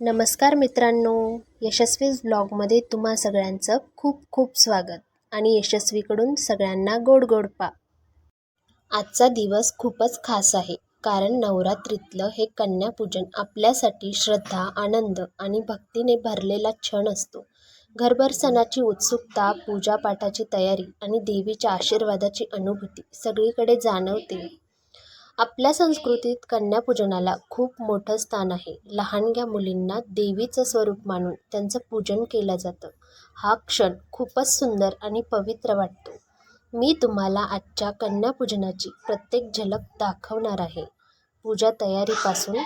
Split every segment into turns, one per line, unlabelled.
नमस्कार मित्रांनो यशस्वी ब्लॉगमध्ये तुम्हा सगळ्यांचं खूप खूप स्वागत आणि यशस्वीकडून सगळ्यांना गोड गोड पा आजचा दिवस खूपच खास आहे कारण नवरात्रीतलं हे कन्यापूजन आपल्यासाठी श्रद्धा आनंद आणि भक्तीने भरलेला क्षण असतो. घरभर सणाची उत्सुकता पूजापाठाची तयारी आणि देवीच्या आशीर्वादाची अनुभूती सगळीकडे जाणवते. आपल्या संस्कृतीत कन्यापूजनाला खूप मोठं स्थान आहे. लहानग्या मुलींना देवीचं स्वरूप मानून त्यांचं पूजन केलं जातं. हा क्षण खूपच सुंदर आणि पवित्र वाटतो. मी तुम्हाला आजच्या कन्यापूजनाची प्रत्येक झलक दाखवणार आहे. पूजा तयारीपासून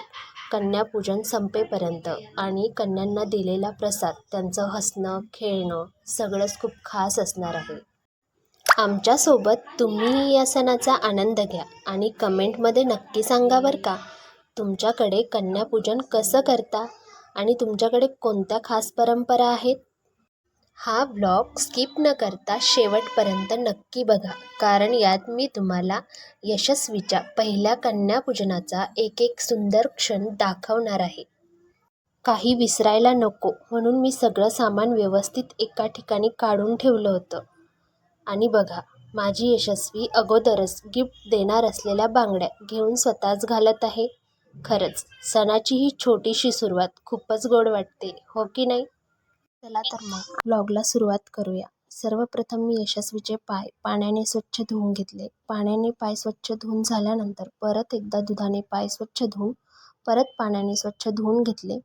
कन्यापूजन संपेपर्यंत आणि कन्यांना दिलेला प्रसाद त्यांचं हसणं खेळणं सगळंच खूप खास असणार आहे. आमच्यासोबत तुम्हीही या सणाचा आनंद घ्या आणि कमेंटमध्ये नक्की सांगा बरं का तुमच्याकडे कन्यापूजन कसं करता आणि तुमच्याकडे कोणत्या खास परंपरा आहेत? हा व्लॉग स्किप न करता शेवटपर्यंत नक्की बघा कारण यात मी तुम्हाला यशस्वीच्या पहिल्या कन्यापूजनाचा एक एक सुंदर क्षण दाखवणार आहे. काही विसरायला नको म्हणून मी सगळं सामान व्यवस्थित एका ठिकाणी काढून ठेवलं होतं. आणि बघा माझी यशस्वी अगोदरच गिफ्ट देणार असलेल्या बांगड्या घेऊन स्वतःच घालत आहे. खरंच सणाची ही छोटीशी सुरुवात खूपच गोड वाटते हो की नाही? चला तर मग ब्लॉगला सुरुवात करूया. सर्वप्रथम मी यशस्वीचे पाय पाण्याने स्वच्छ धुवून घेतले. पाण्याने पाय स्वच्छ धुवून झाल्यानंतर परत एकदा दुधाने पाय स्वच्छ धुवून परत पाण्याने स्वच्छ धुवून घेतले.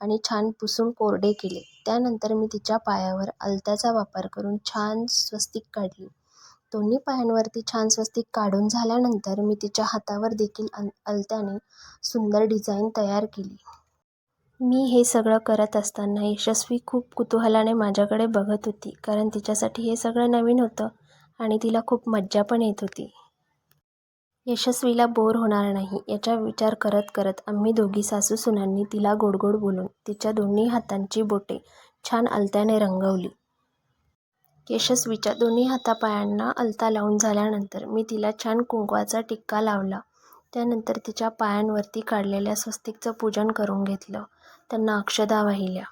आणि छान पुसून कोरडे केले. त्यानंतर मी तिच्या पायावर अलत्याचा वापर करून छान स्वस्तिक काढली. दोन्ही पायांवरती छान स्वस्तिक काढून झाल्यानंतर मी तिच्या हातावर देखील अल अलत्याने सुंदर डिझाईन तयार केली. मी हे सगळं करत असताना यशस्वी खूप कुतूहलाने माझ्याकडे बघत होती कारण तिच्यासाठी हे सगळं नवीन होतं आणि तिला खूप मज्जा पण येत होती. यशस्वीला बोर होणार नाही याचा विचार करत करत आम्ही दोघी सासू सुनांनी तिला गोड गोड बोलून तिच्या दोन्ही हातांची बोटे छान अलत्याने रंगवली. यशस्वीच्या दोन्ही हातापायांना अलता लावून झाल्यानंतर मी तिला छान कुंकवाचा टिक्का लावला. त्यानंतर तिच्या पायांवरती काढलेल्या स्वस्तिकचं पूजन करून घेतलं. त्यांना अक्षदा वाहिल्या.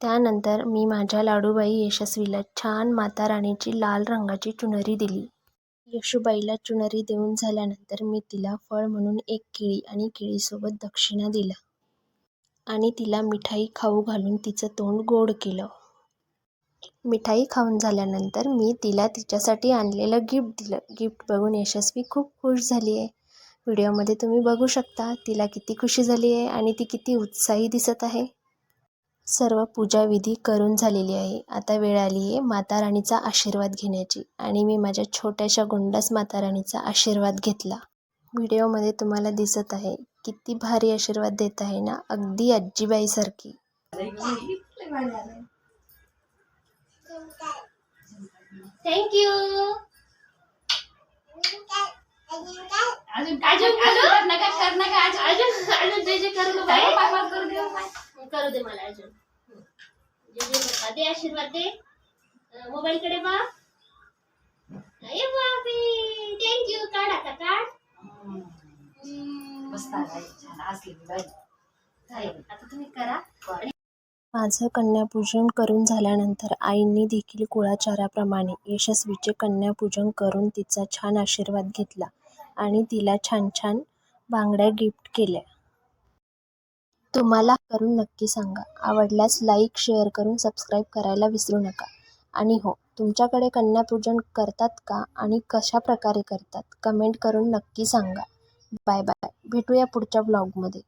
त्यानंतर मी माझ्या लाडूबाई यशस्वीला छान माता राणीची लाल रंगाची चुनरी दिली. यशूबाईला चुनरी देऊन झाल्यानंतर मी तिला फळ म्हणून एक केळी आणि केळीसोबत दक्षिणा दिला आणि तिला मिठाई खाऊ घालून तिचं तोंड गोड केलं. मिठाई खाऊन झाल्यानंतर मी तिला तिच्यासाठी आणलेलं गिफ्ट दिलं. गिफ्ट बघून यशस्वी खूप खुश झाली आहे व्हिडिओमध्ये तुम्ही बघू शकता तिला किती खुशी झाली आहे आणि ती किती उत्साही दिसत आहे. सर्व पूजाविधी करून झालेली आहे. आता वेळ आली आहे माता राणीचा आशीर्वाद घेण्याची. आणि मी माझ्या छोट्याशा गोंडस माता राणीचा आशीर्वाद घेतला. व्हिडिओमध्ये तुम्हाला दिसत आहे किती भारी आशीर्वाद देत आहे ना अगदी आजीबाईसारखी.
थँक्यू
अजून काय? नका कर नका अजून
अजून जे जे करू नको
करू दे
मला अजून. जे जे नका दे आशीर्वाद दे. मोबाईल कडे थँक्यू काढ आता काढ.
मस्त आहे छान. असली बाई
झालं. आता तुम्ही करा.
माझं कन्यापूजन करून झाल्यानंतर आईंनी देखील कुळाचाराप्रमाणे यशस्वीचे कन्यापूजन करून तिचा छान आशीर्वाद घेतला आणि तिला छान छान बांगड्या गिफ्ट केल्या. तुम्हाला करून नक्की सांगा. आवडल्यास लाईक शेअर करून सबस्क्राईब करायला विसरू नका. आणि हो तुमच्याकडे कन्यापूजन करतात का आणि कशा प्रकारे करतात? कमेंट करून नक्की सांगा. बाय बाय भेटूया पुढच्या ब्लॉगमध्ये